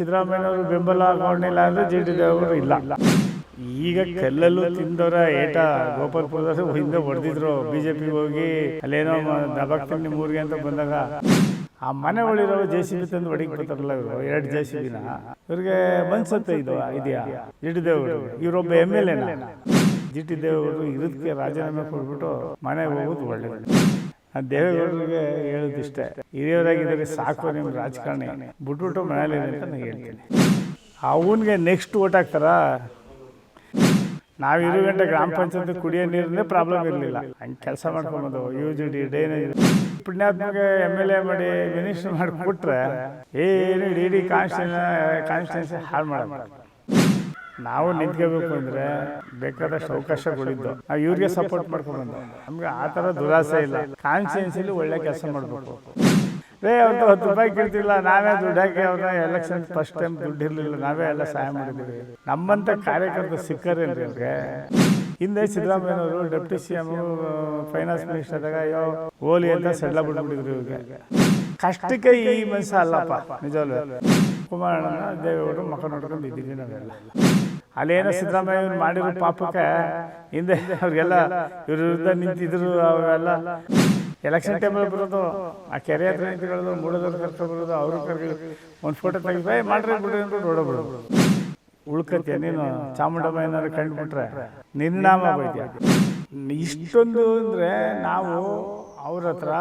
ಸಿದ್ದರಾಮಯ್ಯನವರು ಬೆಂಬಲ ಗೊಂಡಿಲ್ಲ ಅಂದ್ರೆ ಜಿ ಡಿ ದೇವರು ಇಲ್ಲ. ಈಗ ಕಲ್ಲಲ್ಲೂ ತಿಂದವರ ಏಟ ಗೋಪಾಲ್ಪುರದಲ್ಲಿ ಹಿಂದೆ ಹೊಡೆದಿದ್ರು. ಬಿಜೆಪಿ ಹೋಗಿ ಅಲ್ಲೇನೋ ದಬಾಕ್ತೀನಿ ನಿಮ್ಮ ಊರಿಗೆ ಅಂತ ಬಂದಾಗ ಆ ಮನೆ ಒಳಿರೋ ಜೆ ಸಿ ಬಿ ತಂದು ಹೊಡಿಗೆ ಬರ್ತಾರಲ್ಲ ಇವರು, ಎರಡು ಜೆ ಸಿ ಬಿನ ಇವ್ರಿಗೆ ಮನ್ಸತ್ತೆ ಇದು, ಇದೆಯಾ? ಜಿ ದೇವರು, ಇವರೊಬ್ಬ M L A G T ದೇವರು ಇರೋದಕ್ಕೆ ರಾಜೀನಾಮೆ ಕೊಟ್ಬಿಟ್ಟು ಮನೆಗೆ ಹೋಗೋದು ಒಳ್ಳೇದು. ದೇವೇಗೌಡರಿಗೆ ಹೇಳೋದಿಷ್ಟೇ. ಹಿರಿಯವರಾಗಿದ್ದಾರೆ ಸಾಕು ನಿಮ್ಮ ರಾಜಕಾರಣಿ. ಬಿಟ್ಬಿಟ್ಟು ಮನೇಲಿ ಅಂತ ನಾನು ಹೇಳ್ತೀನಿ. ಅವನಿಗೆ ನೆಕ್ಸ್ಟ್ ಓಟ್ ಹಾಕ್ತಾರಾ ನಾವು ಇರೋ ಗಂಟೆ ಗ್ರಾಮ ಪಂಚಾಯತ್ ಕುಡಿಯೋ ನೀರನ್ನೇ ಪ್ರಾಬ್ಲಮ್ ಇರಲಿಲ್ಲ. ಹಂಗೆ ಕೆಲಸ ಮಾಡ್ಕೊಂಬೋದು ಯು ಜಿ ಡಿ ಡ್ರೈನೇಜ್ ಪುಣ್ಯಾತ್ಮಗೆ ಎಂ ಎಲ್ ಎ ಮಾಡಿ ಮಿನಿಸ್ಟರ್ ಮಾಡಿಬಿಟ್ರೆ ಏನು ಇಡೀ ಇಡೀ ಕಾನ್ಸ್ಟಿಟ್ಯೂನ್ ಕಾನ್ಸ್ಟಿಟ್ಯೂನ್ಸಿ ಹಾಳು ಮಾಡಲ್ಲ. ನಾವು ನಿಂತ್ಕೋಬೇಕು ಅಂದರೆ ಬೇಕಾದಷ್ಟು ಅವಕಾಶಗಳಿದ್ದು ನಾವು ಇವ್ರಿಗೆ ಸಪೋರ್ಟ್ ಮಾಡ್ಕೊಂಡು ನಮ್ಗೆ ಆ ಥರ ದುರಾಸೆ ಇಲ್ಲ. ಕಾನ್ಸ್ಟಿಟ್ಯೂನ್ಸಿಲಿ ಒಳ್ಳೆ ಕೆಲಸ ಮಾಡಬೇಕು ರೇ ಅವ್ರದ್ದು ಹತ್ತು ರೂಪಾಯಿ ಕೇಳ್ತಿಲ್ಲ ನಾವೇ ದುಡ್ಡು ಹಾಕಿ ಅವ್ರನ್ನ ಎಲೆಕ್ಷನ್ ಫಸ್ಟ್ ಟೈಮ್ ದುಡ್ಡು ಇರಲಿಲ್ಲ. ನಾವೇ ಎಲ್ಲ ಸಹಾಯ ಮಾಡಿದ್ದೀವಿ. ನಮ್ಮಂಥ ಕಾರ್ಯಕರ್ತರು ಸಿಕ್ಕರೇನ್ರಿ ಅವ್ರಿಗೆ ಹಿಂದೆ ಸಿದ್ದರಾಮಯ್ಯನವರು deputy C M finance minister ಆದಾಗ ಅಯ್ಯೋ ಓಲಿ ಅಂತ ಸೆಡ್ಲ ಬಿಟ್ಬಿಟ್ಟಿದ್ರು ಇವ್ರಿಗೆ. ಕಷ್ಟಕ್ಕೆ ಈ ಮನುಷ್ಯ ಅಲ್ಲಪ್ಪ ನಿಜವಲ್ವೇ. ಕುಮಾರಣ್ಣ ದೇವೇಗೌಡರು ಮಕ್ಕಳು. ನೋಡ್ಕೊಂಡು ಇದ್ದೀವಿ ನಾವೆಲ್ಲ ಅಲ್ಲೇನೋ ಸಿದ್ದರಾಮಯ್ಯ ಮಾಡಿರೋ ಪಾಪಕ್ಕೆ ಹಿಂದೆ ಅವ್ರಿಗೆಲ್ಲ ಇವ್ರ ವಿರುದ್ಧ ನಿಂತಿದ್ರು ಅವೆಲ್ಲ. ಎಲೆಕ್ಷನ್ ಟೈಮಲ್ಲಿ ಬರೋದು ಆ ಕೆರೆ ಹತ್ರ ನಿಂತ್ಕೊಳ್ಳೋದು ಮೂಡೋದವ್ರು ಕರ್ಕೊಂಡು ಬರೋದು ಅವರು ಕರ್ಕೊಂಡು ಒಂದು ಫೋಟೋ ತೆಗೆದು "ಏ, ಮಾಡ್ರಿ ಬಿಡ್ರಿ ಅಂತ ನೋಡೋಬಿಡೋದು ಉಳ್ಕತ್ತೆ ನೀನು ಚಾಮುಂಡಮ್ಮ ಏನಾದ್ರು ಕಂಡುಬಿಟ್ರೆ ನಿರ್ನಾಮ ಬೈದ್ಯ? ಇಷ್ಟೊಂದು ಅಂದರೆ ನಾವು ಅವ್ರ ಹತ್ರ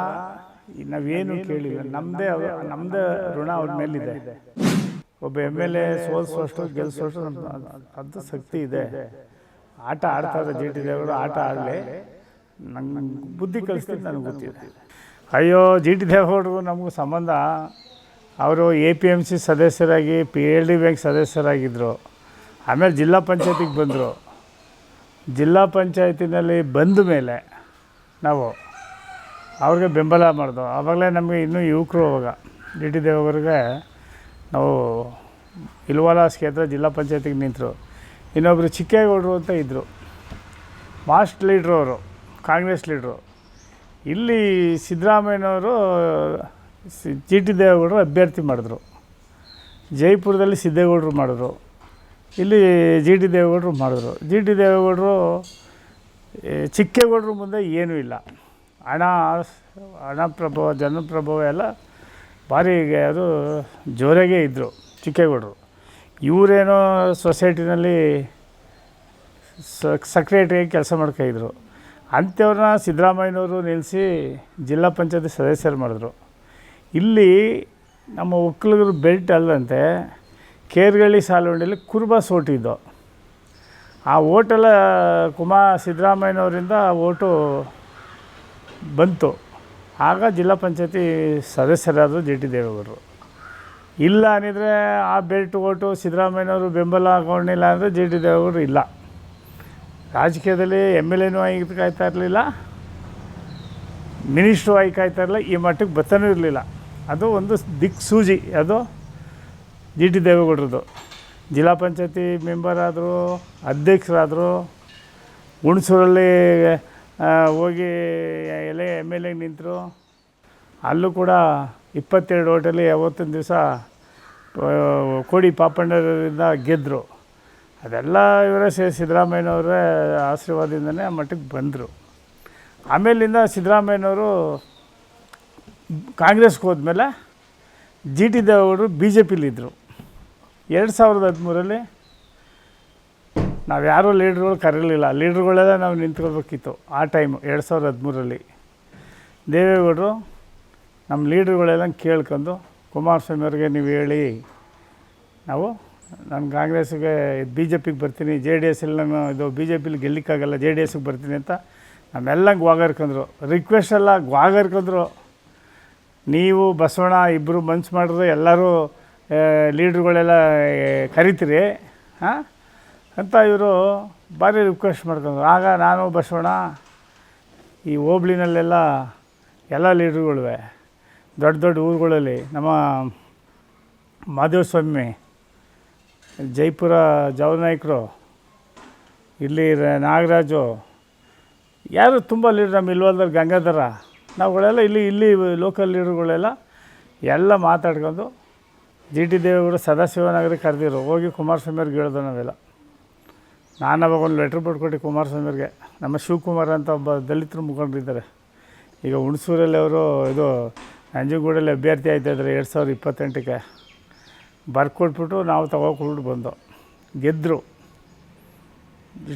ನಾವೇನು ಕೇಳಿಲ್ಲ. ನಮ್ಮದೇ ನಮ್ಮದೇ ಋಣ ಅವ್ರ ಮೇಲಿದೆ. ಒಬ್ಬ ಎಂ ಎಲ್ ಎ ಸೋಲ್ಸುವಷ್ಟು ಗೆಲ್ಲಿಸುವಷ್ಟು ನಮ್ಮ ಅದು ಶಕ್ತಿ ಇದೆ. ಆಟ ಆಡ್ತಾರೆ ಜಿ ಟಿ ದೇವರು, ಆಟ ಆಡಲಿ. ನಂಗೆ ಬುದ್ಧಿ ಕಲಿಸ್ತೀನಿ ನನಗೆ ಗೊತ್ತಿದೆ ಅಯ್ಯೋ, ಜಿ ಟಿ ದೇವೇಗೌಡರು ನಮಗೂ ಸಂಬಂಧ. ಅವರು ಎ ಪಿ ಎಂ ಸಿ ಸದಸ್ಯರಾಗಿ, ಪಿ ಎಲ್ ಡಿ ಬ್ಯಾಂಕ್ ಸದಸ್ಯರಾಗಿದ್ದರು ಆಮೇಲೆ ಜಿಲ್ಲಾ ಪಂಚಾಯತಿಗೆ ಬಂದರು. ಜಿಲ್ಲಾ ಪಂಚಾಯತಿನಲ್ಲಿ ಬಂದ ಮೇಲೆ ನಾವು ಅವ್ರಿಗೆ ಬೆಂಬಲ ಮಾಡಿದ್ವು ಆವಾಗಲೇ ನಮಗೆ ಇನ್ನೂ ಯುವಕರು ಅವಾಗ. ಡಿ ಟಿ ನಾವು ಇಲ್ವಾಲ ಕ್ಷೇತ್ರ ಜಿಲ್ಲಾ ಪಂಚಾಯತಿಗೆ ನಿಂತರು. ಇನ್ನೊಬ್ಬರು ಚಿಕ್ಕೇಗೌಡರು ಅಂತ ಇದ್ದರು ಮಾಸ್ಟ್ ಲೀಡ್ರು ಅವರು, ಕಾಂಗ್ರೆಸ್ ಲೀಡ್ರು. ಇಲ್ಲಿ ಸಿದ್ದರಾಮಯ್ಯನವರು ಜಿ ಟಿ ದೇವೇಗೌಡರು ಅಭ್ಯರ್ಥಿ ಮಾಡಿದ್ರು. ಜೈಪುರದಲ್ಲಿ ಸಿದ್ದೇಗೌಡರು ಮಾಡಿದ್ರು. ಇಲ್ಲಿ ಜಿ ಟಿ ದೇವೇಗೌಡರು ಮಾಡಿದ್ರು. ಜಿ ಟಿ ದೇವೇಗೌಡರು ಚಿಕ್ಕೇಗೌಡರು ಮುಂದೆ ಏನೂ ಇಲ್ಲ. ಹಣ ಹಣ ಪ್ರಭಾವ, ಜನಪ್ರಭಾವ ಎಲ್ಲ ಭಾರಿ ಅದು ಜೋರಾಗೇ ಇದ್ದರು ಚಿಕ್ಕೇಗೌಡರು. ಇವರೇನೋ ಸೊಸೈಟಿನಲ್ಲಿ ಸೆಕ್ರೆಟ್ರಿಯಾಗಿ ಕೆಲಸ ಮಾಡ್ಕೊಂಡಿದ್ರು ಅಂಥವ್ರನ್ನ ಸಿದ್ದರಾಮಯ್ಯನವರು ನಿಲ್ಲಿಸಿ ಜಿಲ್ಲಾ ಪಂಚಾಯತಿ ಸದಸ್ಯರು ಮಾಡಿದ್ರು. ಇಲ್ಲಿ ನಮ್ಮ ಒಕ್ಕಲಿಗರು ಬೆಲ್ಟ್ ಅಲ್ಲದಂತೆ ಕೇರ್ಗಳ್ಳಿ ಸಾಲುಂಡಿಯಲ್ಲಿ ಕುರುಬ ಸೋಟಿದ್ದು ಆ ಓಟೆಲ್ಲ ಕುಮಾರ್ ಸಿದ್ದರಾಮಯ್ಯನವರಿಂದ ಓಟು ಬಂತು. ಆಗ ಜಿಲ್ಲಾ ಪಂಚಾಯತಿ ಸದಸ್ಯರಾದರು ಜಿ ಟಿ ದೇವೇಗೌಡರು. ಇಲ್ಲ ಅನ್ನಿದ್ರೆ ಆ ಬೆಲ್ಟ್ ಓಟು ಸಿದ್ದರಾಮಯ್ಯನವರು ಬೆಂಬಲ ಹಾಕೊಂಡಿಲ್ಲ ಅಂದರೆ ಜಿ ಟಿ ದೇವೇಗೌಡರು ಇಲ್ಲ. ರಾಜಕೀಯದಲ್ಲಿ ಎಂ ಎಲ್ ಎನೂ ಆಗಿ ಕಾಯ್ತಾ ಇರಲಿಲ್ಲ. ಮಿನಿಸ್ಟ್ರು ಆಗಿ ಕಾಯ್ತಾ ಇರಲಿಲ್ಲ. ಈ ಮಟ್ಟಕ್ಕೆ ಬತ್ತನೂ ಇರಲಿಲ್ಲ. ಅದು ಒಂದು ದಿಕ್ ಸೂಜಿ ಅದು ಜಿ ಟಿ ದೇವೇಗೌಡರದು ಜಿಲ್ಲಾ ಪಂಚಾಯತಿ ಮೆಂಬರ್ ಆದರು, ಅಧ್ಯಕ್ಷರಾದರು, ಹುಣಸೂರಲ್ಲಿ ಹೋಗಿ ಎಲೆ ಎಂ ಎಲ್ ಎಗೆ ನಿಂತರು. ಅಲ್ಲೂ ಕೂಡ ಇಪ್ಪತ್ತೆರಡು ಓಟಲ್ಲಿ ಅವತ್ತಿನ ದಿವಸ ಕೋಡಿ ಪಾಪಣ್ಣರಿಂದ ಗೆದ್ದರು ಅದೆಲ್ಲ ಇವರೇ ಸಿ ಸಿದ್ದರಾಮಯ್ಯನವರೇ ಆಶೀರ್ವಾದದಿಂದನೇ ಆ ಮಟ್ಟಕ್ಕೆ ಬಂದರು. ಆಮೇಲಿಂದ ಸಿದ್ದರಾಮಯ್ಯನವರು ಕಾಂಗ್ರೆಸ್ಗೆ ಹೋದ್ಮೇಲೆ ಜಿ ಟಿ ದೇವೇಗೌಡರು ಬಿ ಜೆ ಪಿಲಿದ್ದರು. ಎರಡು ಸಾವಿರದ ಹದಿಮೂರಲ್ಲಿ ನಾವು ಯಾರೂ ಲೀಡ್ರ್ಗಳು ಕರೀಲಿಲ್ಲ. ಲೀಡ್ರ್ಗಳೆಲ್ಲ ನಾವು ನಿಂತ್ಕೋಬೇಕಿತ್ತು ಆ ಟೈಮು ಎರಡು ಸಾವಿರದ ಹದಿಮೂರಲ್ಲಿ ದೇವೇಗೌಡರು ನಮ್ಮ ಲೀಡ್ರುಗಳೆಲ್ಲ ಕೇಳ್ಕೊಂಡು, ಕುಮಾರಸ್ವಾಮಿ ಅವ್ರಿಗೆ ನೀವು ಹೇಳಿ, ನಾವು ನಾನು ಕಾಂಗ್ರೆಸ್ಗೆ ಬಿ ಜೆ ಪಿಗೆ ಬರ್ತೀನಿ, ಜೆ ಡಿ ಎಸ್ ಎಲ್ಲ ನಾನು ಇದು ಬಿ ಜೆ ಪಿಲಿ ಗೆಲ್ಲಿಕ್ಕಾಗಲ್ಲ, ಜೆ ಡಿ ಎಸ್ಗೆ ಬರ್ತೀನಿ ಅಂತ ನಮ್ಮೆಲ್ಲ ಗ್ವಾಗರ್ಕೊಂಡ್ರು. ರಿಕ್ವೆಸ್ಟ್ ಎಲ್ಲ ಗ್ವಾಗರ್ಕೊಂಡ್ರು. ನೀವು ಬಸವಣ್ಣ ಇಬ್ಬರು ಮನ್ಸು ಮಾಡಿದ್ರೆ ಎಲ್ಲರೂ ಲೀಡ್ರುಗಳೆಲ್ಲ ಕರಿತೀರಿ, ಹಾಂ? ಅಂತ ಇವರು ಭಾರಿ ರಿಕ್ವೆಸ್ಟ್ ಮಾಡ್ಕೊಂಡ್ರು. ಆಗ ನಾನು, ಬಸವಣ್ಣ, ಈ ಹೋಬ್ಳಿನಲ್ಲೆಲ್ಲ ಎಲ್ಲ ಲೀಡ್ರುಗಳಿವೆ ದೊಡ್ಡ ದೊಡ್ಡ ಊರುಗಳಲ್ಲಿ. ನಮ್ಮ ಮಾಧವಸ್ವಾಮಿ ಜೈಪುರ ಜವನಾಯಕರು ಇಲ್ಲಿ ನಾಗರಾಜು, ಯಾರು ತುಂಬ ಲೀಡ್ರ್ ನಮ್ಮ ಇಲ್ವಲ್ದಲ್ಲಿ ಗಂಗಾಧರ, ನಾವುಗಳೆಲ್ಲ ಇಲ್ಲಿ ಇಲ್ಲಿ ಲೋಕಲ್ ಲೀಡ್ರುಗಳೆಲ್ಲ ಎಲ್ಲ ಮಾತಾಡ್ಕೊಂಡು, ಜಿ ಟಿ ದೇವೇಗೌಡರು ಸದಾಶಿವನಗರಿಗೆ ಕರೆದಿರು. ಹೋಗಿ ಕುಮಾರಸ್ವಾಮಿ ಅವ್ರಿಗೆ ಹೇಳ್ದು ನಾವೆಲ್ಲ. ನಾನು ಅವಾಗ ಒಂದು ಲೆಟ್ರ್ ಬರ್ಕೊಟ್ಟು ಕುಮಾರಸ್ವಾಮಿ ಅವ್ರಿಗೆ ನಮ್ಮ ಶಿವಕುಮಾರ್ ಅಂತ ಒಬ್ಬ ದಲಿತರು ಮುಖಂಡರಿದ್ದಾರೆ. ಈಗ ಹುಣಸೂರಲ್ಲಿ ಅವರು ಇದು ನಂಜನಗೂಡಲ್ಲಿ ಅಭ್ಯರ್ಥಿ ಆಯ್ತಾಯಿದ್ದಾರೆ ಎರಡು ಸಾವಿರದ ಇಪ್ಪತ್ತೆಂಟಕ್ಕೆ. ಬರ್ಕೊಟ್ಬಿಟ್ಟು ನಾವು ತಗೋಕೊಟ್ಬಿಟ್ಟು ಬಂದು. ಗೆದ್ದರು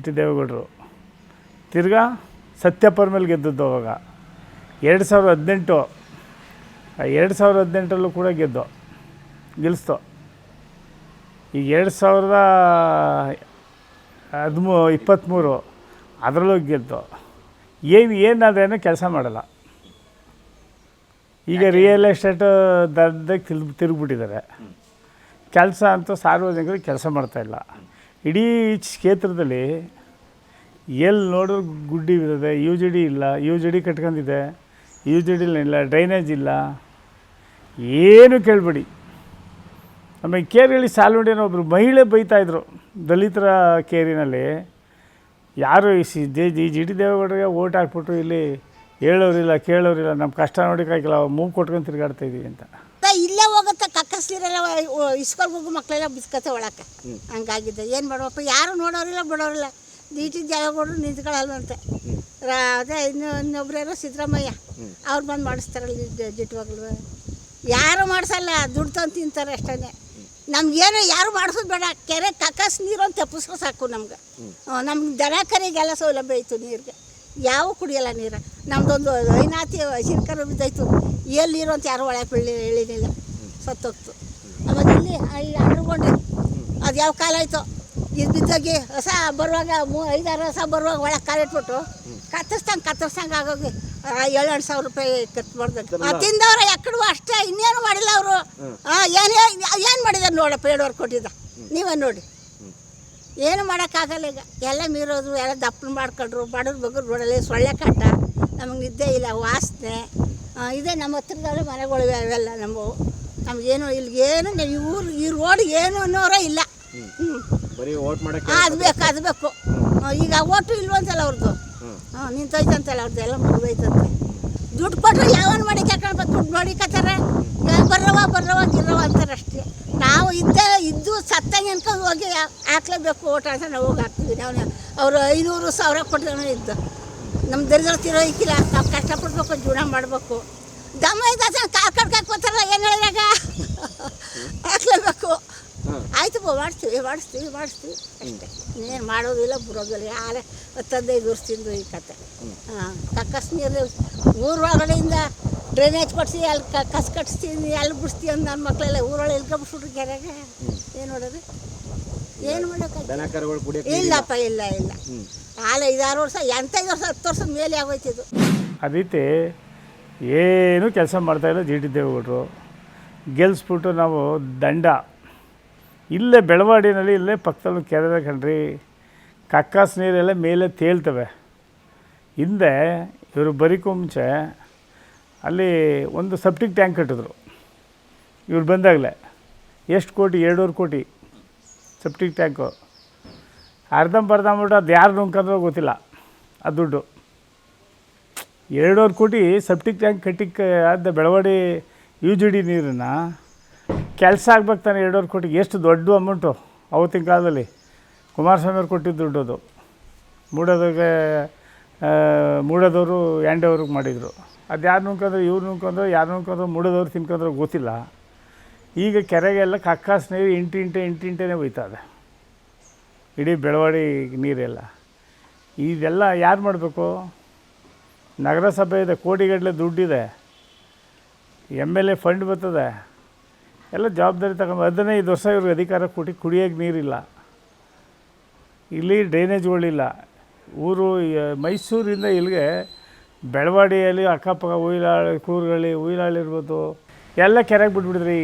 ಟಿ ದೇವೇಗೌಡರು. ತಿರ್ಗಾ ಸತ್ಯಪ್ಪರ ಮೇಲೆ ಗೆದ್ದದ್ದು ಅವಾಗ. ಎರಡು ಸಾವಿರದ ಹದಿನೆಂಟು, ಎರಡು ಸಾವಿರದ ಹದಿನೆಂಟರಲ್ಲೂ ಕೂಡ ಗೆದ್ದು. ಗೆಲ್ಲಿಸ್ತು ಈಗ ಎರಡು ಸಾವಿರದ ಹದಿಮೂ ಇಪ್ಪತ್ತ್ಮೂರು ಅದರಲ್ಲೂ ಗೆದ್ದು. ಏನು ಏನಾದ್ರೇನು ಕೆಲಸ ಮಾಡಲ್ಲ. ಈಗ ರಿಯಲ್ ಎಸ್ಟೇಟ್ ದರ್ದಾಗ ತಿಲ್ ತಿರುಗ್ಬಿಟ್ಟಿದ್ದಾರೆ. ಕೆಲಸ ಅಂತೂ ಸಾರ್ವಜನಿಕರು ಕೆಲಸ ಮಾಡ್ತಾಯಿಲ್ಲ ಇಡೀ ಕ್ಷೇತ್ರದಲ್ಲಿ ಎಲ್ಲಿ ನೋಡಿದ್ರು ಗುಡ್ಡಿ ಇದೆ ಯು ಜಿ ಡಿ ಇಲ್ಲ ಯು ಜಿ ಡಿ ಕಟ್ಕೊಂಡಿದೆ ಯು ಜಿ ಡಿ ಇಲ್ಲ ಡ್ರೈನೇಜ್ ಇಲ್ಲ. ಏನು ಕೇಳಬೇಡಿ. ಆಮೇಲೆ ಕೇರಿಯಲ್ಲಿ ಸಾಲ್ವಡಿನ ಒಬ್ಬರು ಮಹಿಳೆ ಬೈತಾಯಿದ್ರು ದಲಿತರ ಕೇರಿನಲ್ಲಿ. ಯಾರು ಈ ಸಿ ಜೆ ಜಿ ಜಿ ಟಿ ದೇವೇಗೌಡರಿಗೆ ಓಟ್ ಹಾಕ್ಬಿಟ್ಟು ಇಲ್ಲಿ ಹೇಳೋರಿಲ್ಲ ಕೇಳೋರಿಲ್ಲ ನಮ್ಮ ಕಷ್ಟ ನೋಡೋಕ್ಕಾಗಿಲ್ಲ ಮೂಗು ಕೊಟ್ಕೊಂಡು ತಿರುಗಾಡ್ತಾ ಇದ್ದೀವಿ ಅಂತ. ಇಲ್ಲೇ ಹೋಗುತ್ತೆ ಕಕ್ಕಸಿರಲ್ಲ ಇಸ್ಕೊಂಡು ಹೋಗು ಮಕ್ಕಳೆಲ್ಲ ಬಿಸ್ಕತ್ತೆ ಒಳಕ್ಕೆ. ಹಂಗಾಗಿದೆ. ಏನು ಮಾಡುವಪ್ಪ ಯಾರು ನೋಡೋರಿಲ್ಲ ಬಿಡೋರಿಲ್ಲ. ನೀಟಿ ಜಾಗಗಳು ನಿಂತ್ಕೊಳ್ಳಲ್ವಂತೆ. ರಾ ಅದೇ ಇನ್ನು ಇನ್ನೊಬ್ರೇನೋ ಸಿದ್ದರಾಮಯ್ಯ. ಅವ್ರು ಬಂದು ಮಾಡಿಸ್ತಾರಲ್ಲ ಜಿಟ್ವಾಗ್ಲು ಯಾರು ಮಾಡಿಸಲ್ಲ ದುಡ್ಡು ತಂದು ತಿಂತಾರೆ ಅಷ್ಟೇ ನಮ್ಗೇನು ಯಾರು ಮಾಡಿಸೋದು ಬೇಡ. ಕೆರೆ ಕಕಸ್ ನೀರು ಅಂತ ತಪ್ಪಿಸ್ರೆ ಸಾಕು ನಮ್ಗೆ. ನಮ್ಗೆ ದನ ಕರಿಗೆಲ್ಲ ಸೌಲಭ್ಯ ಇತ್ತು ನೀರಿಗೆ. ಯಾವ ಕುಡಿಯಲ್ಲ ನೀರು. ನಮ್ದೊಂದು ಐನಾತಿ ಹಸಿರು ಬಿದ್ದಾಯ್ತು. ಎಲ್ಲಿ ನೀರು ಅಂತ ಯಾರು ಒಳಗೆ ಬೀಳಿ ಇಳಿಲಿಲ್ಲ ಸತ್ತೋಗ್ತು. ಆಮೇಲೆ ಇಲ್ಲಿ ಅಂಡ್ರಗೊಂಡು ಅದು ಯಾವ ಕಾಲ ಆಯಿತು? ಇದು ಬಿದ್ದೋಗಿ ಹೊಸ ಬರುವಾಗ ಮೂ ಐದಾರು ಹೊಸ ಬರುವಾಗ ಒಳಗೆ ಕಾಲಿಟ್ಬಿಟ್ಟು ಕತ್ತರಿಸ್ದಂಗೆ ಕತ್ತರ್ಸಂಗೆ ಆಗೋಗಿ ಏಳೆಂಟು ಸಾವಿರ ರೂಪಾಯಿ ಕಟ್ಬಾರ್ದು ತಿಂದವ್ರ ಎಕ್ಕಡು ಅಷ್ಟೇ ಇನ್ನೇನು ಮಾಡಿಲ್ಲ ಅವರು. ಏನು ಏನು ಮಾಡಿದಾರೆ ನೋಡಪ್ಪ ವರ್ಕ್ ಕೊಟ್ಟಿದ್ದ. ನೀವೇ ನೋಡಿ. ಏನು ಮಾಡೋಕ್ಕಾಗಲ್ಲ ಈಗ. ಎಲ್ಲ ಮೀರೋದು ಎಲ್ಲ ದಪ್ಪನ ಮಾಡ್ಕೊಂಡ್ರು ಬಡವ್ರ ಬಗ್ಗೆ ರೋಡಲ್ಲಿ ಸೊಳ್ಳೆ ಕಾಟ ನಮಗೆ ನಿದ್ದೆ ಇಲ್ಲ ವಾಸನೆ. ಇದೇ ನಮ್ಮ ಹತ್ರದಲ್ಲೇ ಮನೆಗಳಿವೆ ಅವೆಲ್ಲ ನಮ್ಮವು. ನಮಗೇನು ಇಲ್ಲಿ ಏನು ಈ ಊರು ಈ ರೋಡ್ ಏನು ಅನ್ನೋರ ಇಲ್ಲ. ಅದು ಬೇಕು ಅದು ಬೇಕು. ಈಗ ಓಟು ಇಲ್ವಂತಲ್ಲ ಅವ್ರದ್ದು ಹಾಂ ನಿಂತೋಯ್ತಂತಲ್ಲ ಅವ್ರದ್ದು ಎಲ್ಲ ಮುಗಿದೋಯ್ತಂತೆ. ದುಡ್ಡು ಕೊಟ್ಟರೆ ಯಾವನ್ ಮಾಡಿ ಕೇಳ್ಕೊಂಡು ದುಡ್ಡು ನೋಡಿಕತ್ತಾರೆ ಬರ್ರವ ಬರ್ರವ ಗಿರ್ರವ ಅಂತಾರೆ ಅಷ್ಟೇ. ನಾವು ಇದ್ದ ಇದ್ದು ಸತ್ತಂಗೆ ಅನ್ಕೊಂಡು ಹೋಗಿ ಹಾಕ್ಲೇಬೇಕು ಓಟ ಅಂತ ನಾವು ಹೋಗಿ ಹಾಕ್ತೀವಿ. ನಾವು ಅವರು ಐನೂರು ಸಾವಿರ ಕೊಟ್ಟು ಇದ್ದು. ನಮ್ಮ ದರಿದ್ರ ತಿರೋಯ್ಕಿಲ್ಲ ನಾವು ಕಷ್ಟಪಡ್ಬೇಕು, ಜೀವನ ಮಾಡಬೇಕು. ದಮ್ಮ ಇದ್ದ ಕಡ್ಕಕ್ಕೆ ಏನು ಹೇಳಿದಾಗ? ಹಾಕ್ಲೇಬೇಕು. ಆಯ್ತು ಮಾಡಿಸ್ತೀವಿ ಮಾಡಿಸ್ತೀವಿ ಮಾಡಿಸ್ತೀವಿ ಅಷ್ಟೇ. ಇನ್ನೇನು ಮಾಡೋದಿಲ್ಲ ಬರೋದಿಲ್ಲ. ಯಾರೇ ಹತ್ತದೈದು ವರ್ಷದಿಂದ ಈ ಕತೆ. ಹಾಂ ಕಕ್ಕಸ್ ನೀರು ಊರೊಳಗಡೆಯಿಂದ ಡ್ರೈನೇಜ್ ಕೊಡಿಸಿ ಅಲ್ಲಿ ಕ ಕಸ್ ಕಟ್ಸ್ತೀನಿ ಅಲ್ಲಿ ಬಿಡಿಸ್ತೀವಿ ಅಂತ ನನ್ನ ಮಕ್ಕಳೆಲ್ಲ ಊರೊಳಗೆ ಇಲ್ಕೊಬಿಟ್ಬಿಟ್ರು ಕೆರೆಗೆ. ಏನು ಮಾಡೋದು? ಏನು ಮಾಡೋಕ್ಕಾಗ ದನ ಕರುಗಳು ಕುಡಿಯಕ್ಕೆ ಇಲ್ಲಪ್ಪ ಇಲ್ಲ ಇಲ್ಲ. ಆಲ ಐದಾರು ವರ್ಷ ಎಂಟೈದು ವರ್ಷ ಹತ್ತು ವರ್ಷದ ಮೇಲೆ ಆಗೋಯ್ತಿದ್ದು ಇದು. ಅದೈತಿ ಏನೂ ಕೆಲಸ ಮಾಡ್ತಾಯಿಲ್ಲ ಜಿ ಟಿ ದೇವೇಗೌಡರು. ಗೆಲ್ಲಿಸ್ಬಿಟ್ಟು ನಾವು ದಂಡ ಇಲ್ಲೇ ಬೆಳವಾಡಿನಲ್ಲಿ, ಇಲ್ಲೇ ಪಕ್ಕದಲ್ಲಿ ಕೆರೆ ಕಣ್ರಿ ಕಕ್ಕಾಸ್ ನೀರೆಲ್ಲ ಮೇಲೆ ತೇಲ್ತವೆ. ಹಿಂದೆ ಇವರು ಬರೀಕು ಮುಂಚೆ ಅಲ್ಲಿ ಒಂದು ಸಪ್ಟಿಕ್ ಟ್ಯಾಂಕ್ ಕಟ್ಟಿದ್ರು. ಇವ್ರು ಬಂದಾಗಲೇ, ಎಷ್ಟು ಕೋಟಿ? ಎರಡೂವರೆ ಕೋಟಿ ಸೆಪ್ಟಿಕ್ ಟ್ಯಾಂಕು. ಅರ್ಧಂಬರ್ಧಂಬಿಟ್ಟು ಅದು ಯಾರು ನುಂಕಂದ್ರೋ ಗೊತ್ತಿಲ್ಲ, ಆ ದುಡ್ಡು. ಎರಡೂವರೆ ಕೋಟಿ ಸಪ್ಟಿಕ್ ಟ್ಯಾಂಕ್ ಕಟ್ಟಿಕ್ಕೆ ಆದ ಬೆಳವಾಡಿ ಯು ಜಿ ಡಿ ನೀರನ್ನು ಕೆಲಸ ಆಗ್ಬೇಕು ತಾನೆ ಎರಡೂವರೆ ಕೋಟಿಗೆ ಎಷ್ಟು ದೊಡ್ಡ ಅಮೌಂಟು ಅವತ್ತಿನ ಕಾಲದಲ್ಲಿ. ಕುಮಾರಸ್ವಾಮಿ ಅವ್ರು ಕೊಟ್ಟಿದ್ದು ಅದು. ಮೂಡೋದಕ್ಕೆ ಮೂಡೋದವರು ಆ್ಯಂಡವ್ರಿಗೆ ಮಾಡಿದರು. ಅದು ಯಾರು ನುಂಕೊಂಡ್ರೆ ಇವ್ರು ನುಂಕೊಂಡ್ರೆ ಯಾರು ನುಂಕೊಂಡ್ರೆ ಮೂಡೋದವ್ರು ತಿನ್ಕೊಂಡ್ರೆ ಗೊತ್ತಿಲ್ಲ. ಈಗ ಕೆರೆಗೆಲ್ಲ ಕಕ್ಕಾಸ್ ನೀರು ಇಂಟು ಇಂಟೆ ಇಂಟು ಇಂಟೆನೇ ಹೋಯ್ತದೆ ಇಡೀ ಬೆಳವಾಡಿ ನೀರೆಲ್ಲ. ಇದೆಲ್ಲ ಯಾರು ಮಾಡಬೇಕು? ನಗರಸಭೆ ಇದೆ ಕೋಟಿಗಟ್ಟಲೆ ದುಡ್ಡಿದೆ. ಎಂ ಎಲ್ ಎ ಫಂಡ್ ಬರ್ತದೆ. ಎಲ್ಲ ಜವಾಬ್ದಾರಿ ತಗೊಂಡು ಹದಿನೈದು ವರ್ಷ ಇವ್ರಿಗೆ ಅಧಿಕಾರ ಕೊಟ್ಟು ಕುಡಿಯೋಕ್ಕೆ ನೀರಿಲ್ಲ. ಇಲ್ಲಿ ಡ್ರೈನೇಜ್ಗಳಿಲ್ಲ ಊರು ಮೈಸೂರಿಂದ ಇಲ್ಲಿಗೆ ಬೆಳವಾಡಿಯಲ್ಲಿ ಅಕ್ಕಪಕ್ಕ ಉಯ್ಲಾಳಿ ಕೂರುಗಳಿ ಉಯ್ಲಾಳಿ ಇರ್ಬೋದು. ಎಲ್ಲ ಕೆರೆಗೆ ಬಿಟ್ಬಿಡಿದ್ರಿ.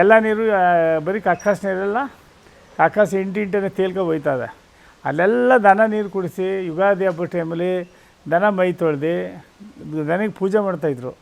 ಎಲ್ಲ ನೀರು ಬರೀ ಕಕ್ಕಾಸ ನೀರೆಲ್ಲ ಕಕ್ಕಾಸ ಇಂಟು ಇಂಟನೇ ತೇಲ್ಕೊ ಹೋಯ್ತದೆ. ಅಲ್ಲೆಲ್ಲ ದನ ನೀರು ಕುಡಿಸಿ ಯುಗಾದಿ ಹಬ್ಬದ ಟೈಮಲ್ಲಿ ದನ ಮೈ ತೊಳೆದು ದನಕ್ಕೆ ಪೂಜೆ ಮಾಡ್ತಾಯಿದ್ರು